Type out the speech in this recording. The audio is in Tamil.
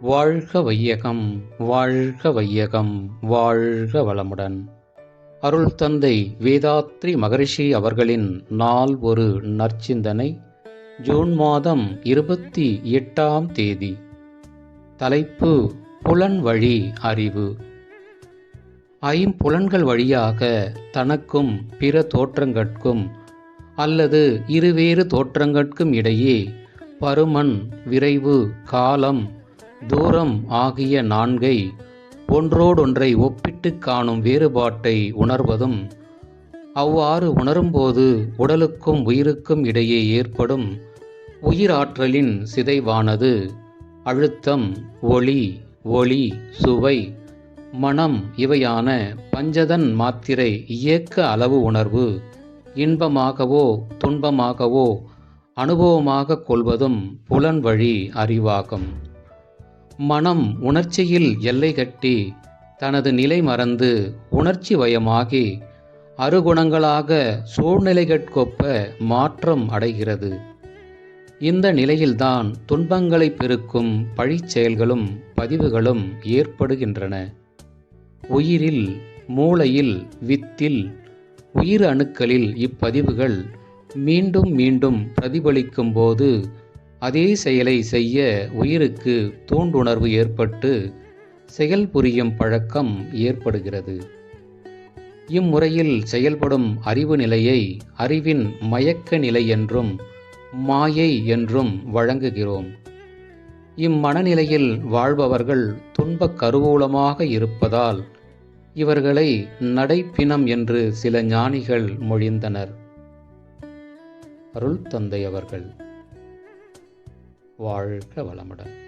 வாழ்க வையகம் வாழ்க வையகம் வாழ்க வளமுடன். அருள் தந்தை வேதாத்ரி மகரிஷி அவர்களின் நாள் ஒரு நற்சிந்தனை ஜூன் மாதம் இருபத்தி எட்டாம் தேதி. தலைப்பு புலன் வழி அறிவு. ஐம்புலன்கள் வழியாக தனக்கும் பிற தோற்றங்கட்கும் அல்லது இருவேறு தோற்றங்கட்கும் இடையே பருமன் விரைவு காலம் தூரம் ஆகிய நான்கை ஒன்றோடொன்றை ஒப்பிட்டுக் காணும் வேறுபாட்டை உணர்வதும் அவ்வாறு உணரும்போது உடலுக்கும் உயிருக்கும் இடையே ஏற்படும் உயிராற்றலின் சிதைவானது. அழுத்தம் ஒளி ஒளி சுவை மனம் இவையான பஞ்சதன் மாத்திரை இயக்க அளவு உணர்வு இன்பமாகவோ துன்பமாகவோ அனுபவமாக கொள்வதும் புலன் வழி அறிவாகும். மனம் உணர்ச்சியில் எல்லை கட்டி தனது நிலை மறந்து உணர்ச்சி வயமாகி அருகுணங்களாக சூழ்நிலைகட்கொப்ப மாற்றம் அடைகிறது. இந்த நிலையில்தான் துன்பங்களை பெருக்கும் பழிச் செயல்களும் பதிவுகளும் ஏற்படுகின்றன. உயிரில் மூளையில் வித்தில் உயிர் அணுக்களில் இப்பதிவுகள் மீண்டும் மீண்டும் பிரதிபலிக்கும் போது அதே செயலை செய்ய உயிருக்கு தூண்டுணர்வு ஏற்பட்டு செயல் புரியும் பழக்கம் ஏற்படுகிறது. இம்முறையில் செயல்படும் அறிவு நிலையை அறிவின் மயக்க நிலை என்றும் மாயை என்றும் வழங்குகிறோம். இம்மனநிலையில் வாழ்பவர்கள் துன்பக் கருவூலமாக இருப்பதால் இவர்களை நடைப்பினம் என்று சில ஞானிகள் மொழிந்தனர். அருள் தந்தை அவர்கள். வாழ்க வளமுடன்.